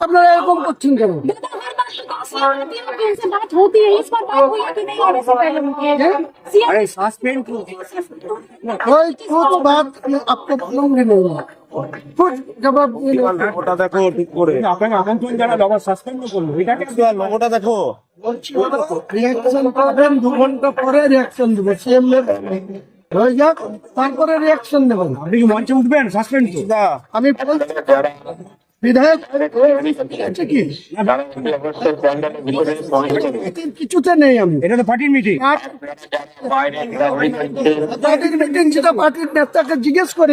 আপনারা এরকম করছেন কেন हर बार तो दस साल दिन से बात होती है इस पर बात हुई है कि नहीं होने से पहले सीएम अरे सस्पेंड कोई कुछ बात आपको मालूम ही नहीं है कुछ जवाब नहीं है। লোগোটা দেখো ঠিক করে আপনাকে আমন্ত্রণ জানালো আবার সাসপেন্ড করলো এটাকে লোগোটা দেখো রিয়াকশন পাবেন দু ঘন্টা পরে রিয়াকশন দেবো সিএম হয়ে যাক তারপরে রিয়াকশন দেবেন আপনি কি মঞ্চে উঠবেন সাসপেন্ড তো না আমি বলছি, বিধায়ক? কি? কিছুতে নেই আমি। এটা তো পার্টির মিটিং পার্টির মিটিং সেটা পার্টির নেতাকে জিজ্ঞেস করে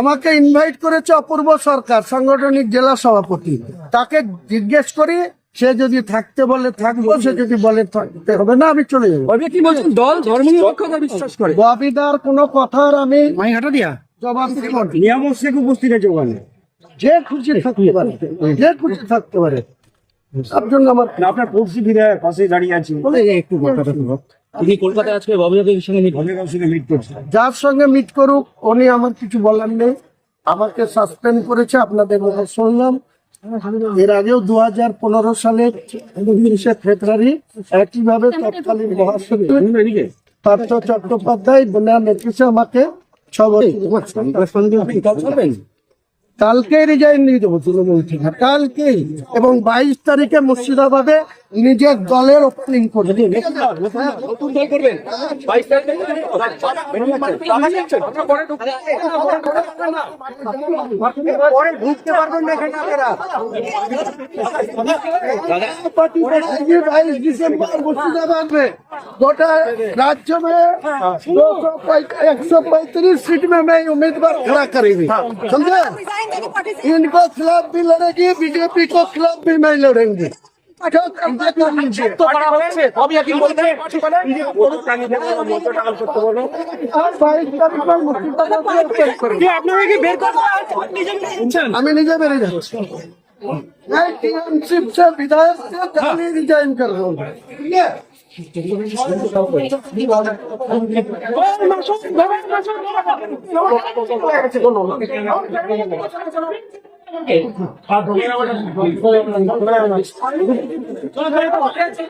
আমাকে ইনভাইট করেছে অপূর্ব সরকার সাংগঠনিক জেলা সভাপতি। তাকে জিজ্ঞেস করি সে যদি থাকতে বলে থাকব সে যদি বলে থাকতে হবে না আমি চলে যাব। কি বলছেন দল ধর্মনিরপেক্ষতা বিশ্বাস করে। ববিদার কোনো কথার আমি দিয়া? জবাব দিব না। নিয়ামক শেখ উপস্থিত আছে ওখানে। যে খুশি থাকতে পারে যে খুশি থাকতে পারে তার জন্য আমার আপনার পড়শি পাশে দাঁড়িয়ে আছে। বলে একটু তিনি কলকাতায় আজকে সঙ্গে সঙ্গে মিট যার সঙ্গে মিট করুক উনি আমার কিছু বলার নেই। আমাকে সাসপেন্ড করেছে আপনাদের কথা শুনলাম। এর আগেও দু হাজার পনেরো সালে উনিশে ফেব্রুয়ারি একইভাবে তৎকালীন মহাসচিব পার্থ চট্টোপাধ্যায় বন্যা নোটিশে আমাকে কালকে রিজাইন দিয়ে দেবো তৃণমূল থেকে কালকে এবং বাইশ তারিখে মুর্শিদাবাদে নিজের দলের ওপেনিং করবে। বাইশ মুর্শিদাবাদে। गोटा राज्य में दो सौ एक सौ पैंतीस सीट में मैं उम्मीदवार खड़ा करेंगी समझे रिजाइन देने पार्टी से इनको खिलाफ भी लड़ेगी बीजेपी को खिलाफ भी मैं लड़ेंगी जो करना कर लीजिए আর বাইশ তারিখ में मुर्शिदाबाद में open करेंगे। আপনারা কি বের করতে নিজে নিচ্ছেন আমি নিজে বেড়ে যাচ্ছি मैं टीएमसीप से विधायक से खाली रिजाइन कर रहा हूँ চলো